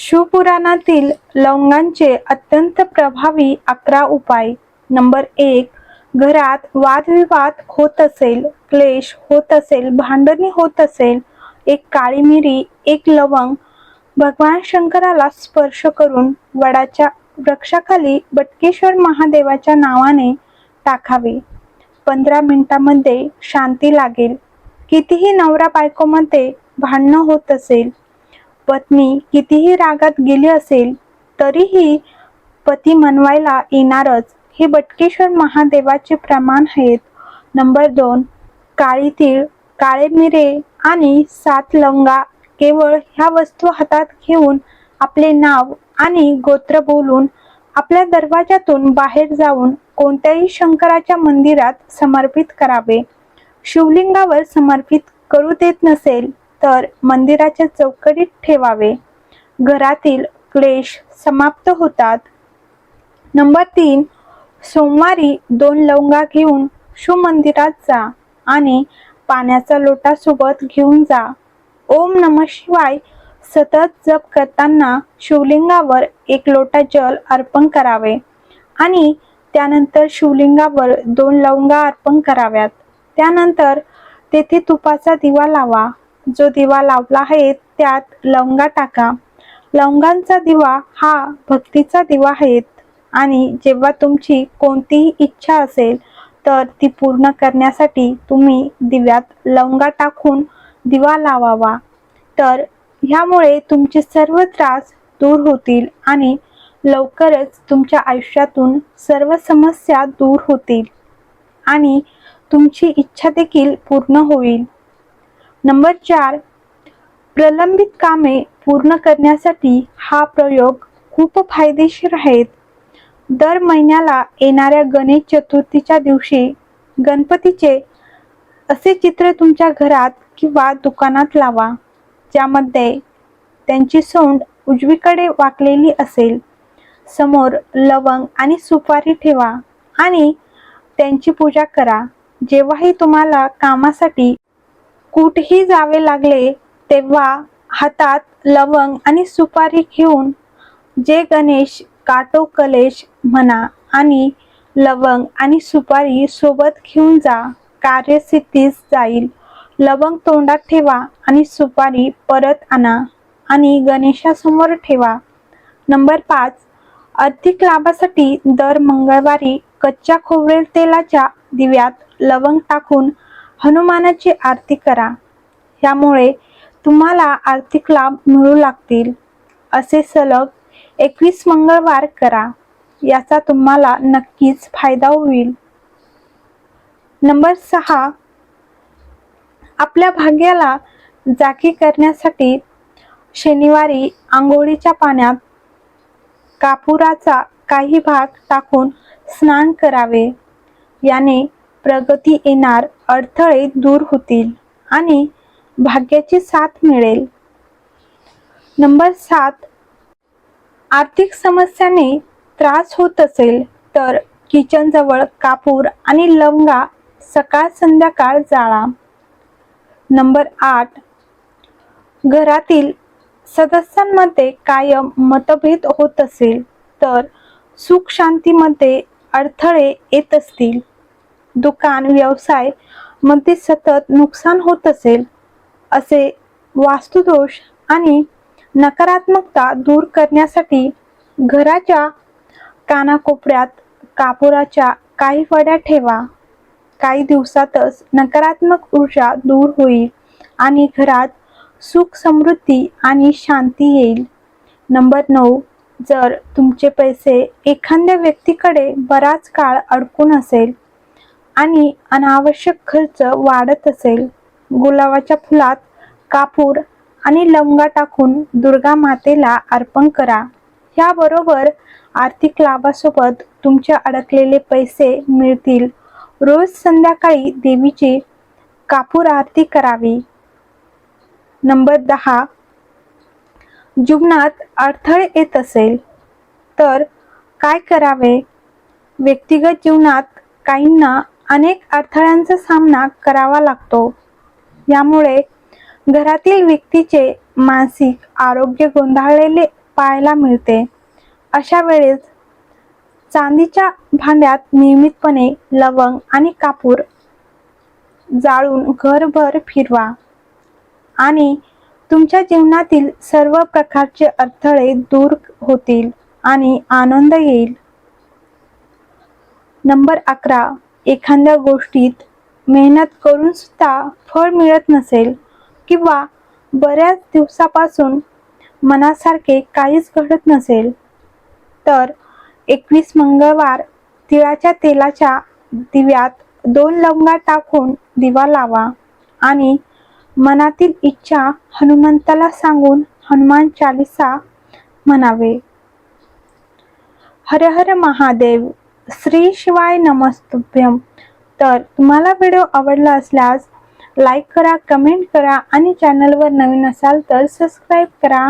शिवपुराणातील लवंगांचे अत्यंत प्रभावी अकरा उपाय. नंबर एक घरात वादविवाद होत असेल क्लेश होत असेल भांडणी होत असेल एक काळी मिरी एक लवंग भगवान शंकराला स्पर्श करून वडाच्या वृक्षाखाली बटकेश्वर महादेवाच्या नावाने टाकावे. पंधरा मिनिटांमध्ये शांती लागेल. कितीही नवरा बायकोमध्ये भांडणं होत असेल पत्नी कितीही रागात गेली असेल तरीही पती मनवायला येणारच. हे बटकेश्वर महादेवाचे प्रमाण आहेत. नंबर दोन काळी तीळ काळे मिरे आणि सात लवंगा केवळ ह्या वस्तू हातात घेऊन आपले नाव आणि गोत्र बोलून आपल्या दरवाजातून बाहेर जाऊन कोणत्याही शंकराच्या मंदिरात समर्पित करावे. शिवलिंगावर समर्पित करू देत नसेल तर मंदिराच्या चौकटीत ठेवावे. घरातील क्लेश समाप्त होतात. नंबर तीन सोमवारी दोन लवंगा घेऊन शिवमंदिरात जा आणि पाण्याचा लोटा सोबत घेऊन जा. ओम नम शिवाय सतत जप करताना शिवलिंगावर एक लोटा जल अर्पण करावे आणि त्यानंतर शिवलिंगावर दोन लवंगा अर्पण कराव्यात. त्यानंतर तेथे तुपाचा दिवा लावा. जो दिवा लावला आहे त्यात लवंगा टाका. लवंगांचा दिवा हा भक्तीचा दिवा आहे आणि जेव्हा तुमची कोणतीही इच्छा असेल तर ती पूर्ण करण्यासाठी तुम्ही दिव्यात लवंगा टाकून दिवा लावावा. तर ह्यामुळे तुमचे सर्व त्रास दूर होतील आणि लवकरच तुमच्या आयुष्यातून सर्व समस्या दूर होतील आणि तुमची इच्छा देखील पूर्ण होईल. नंबर चार प्रलंबित कामे पूर्ण करण्यासाठी हा प्रयोग खूप फायदेशीर आहेत. दर महिन्याला येणाऱ्या गणेश चतुर्थीच्या दिवशी गणपतीचे असे चित्र तुमच्या घरात किंवा दुकानात लावा ज्यामध्ये त्यांची सोंड उजवीकडे वाकलेली असेल. समोर लवंग आणि सुपारी ठेवा आणि त्यांची पूजा करा. जेव्हाही तुम्हाला कामासाठी कुठेही जावे लागले तेव्हा हातात लवंग आणि सुपारी घेऊन जे गणेश काटो कलेश म्हणा आणि लवंग आणि सुपारी सोबत घेऊन जा. कार्यसिद्धीस जाईल. लवंग तोंडात ठेवा आणि सुपारी परत आणा आणि गणेशासमोर ठेवा. नंबर पाच. आर्थिक लाभासाठी दर मंगळवारी कच्च्या खोबरेल तेलाच्या दिव्यात लवंग टाकून हनुमानाची आरती करा. यामुळे तुम्हाला आर्थिक लाभ मिळू लागतील. असे सलग एकवीस मंगळवार करा. याचा तुम्हाला नक्कीच फायदा होईल. नंबर सहा. आपल्या भाग्याला जागी करण्यासाठी शनिवारी आंघोळीच्या पाण्यात कापुराचा काही भाग टाकून स्नान करावे. याने प्रगती येणार अडथळे दूर होतील आणि भाग्याची साथ मिळेल. नंबर सात आर्थिक समस्याने त्रास होत असेल तर किचन जवळ कापूर आणि लवंगा सकाळ संध्याकाळ जाळा. नंबर आठ घरातील सदस्यांमध्ये कायम मतभेद होत असेल तर सुख शांतीमध्ये अडथळे येत असतील. दुकान व्यवसायमध्ये सतत नुकसान होत असेल असे वास्तुदोष आणि नकारात्मकता दूर करण्यासाठी घराच्या कानाकोपऱ्यात कापुराच्या काही वड्या ठेवा. काही दिवसातच नकारात्मक ऊर्जा दूर होईल आणि घरात सुख समृद्धी आणि शांती येईल. नंबर नऊ जर तुमचे पैसे एखाद्या व्यक्तीकडे बराच काळ अडकून असेल आणि अनावश्यक खर्च वाढत असेल. गुलाबाच्या फुलात कापूर आणि लवंगा टाकून दुर्गा मातेला अर्पण करा. याबरोबर आर्थिक लाभासोबत तुमचे अडकलेले पैसे मिळतील. रोज संध्याकाळी देवीची कापूर आरती करावी. नंबर दहा. जीवनात अडथळे येत असेल. तर काय करावे? व्यक्तिगत जीवनात काहींना अनेक अडथळ्यांचा सामना करावा लागतो. यामुळे घरातील व्यक्तीचे मानसिक आरोग्य गोंधळलेले पाहायला मिळते. अशा वेळेस चांदीच्या भांड्यात नियमितपणे लवंग आणि कापूर जाळून घरभर फिरवा. आणि तुमच्या जीवनातील सर्व प्रकारचे अडथळे दूर होतील आणि आनंद येईल. नंबर अकरा. एखाद्या गोष्टीत मेहनत करून सुद्धा फळ मिळत नसेल किंवा बऱ्याच दिवसापासून मनासारखे काहीच घडत नसेल तर एकवीस मंगळवार तिळाच्या तेलाच्या दिव्यात दोन लवंगा टाकून दिवा लावा आणि मनातील इच्छा हनुमंताला सांगून हनुमान चालिसा म्हणावे. हर हर महादेव श्री शिवाय नमस्तुभ्यम. तर तुम्हाला व्हिडिओ आवडला असल्यास लाईक करा कमेंट करा आणि चॅनलवर नवीन असाल तर सबस्क्राईब करा.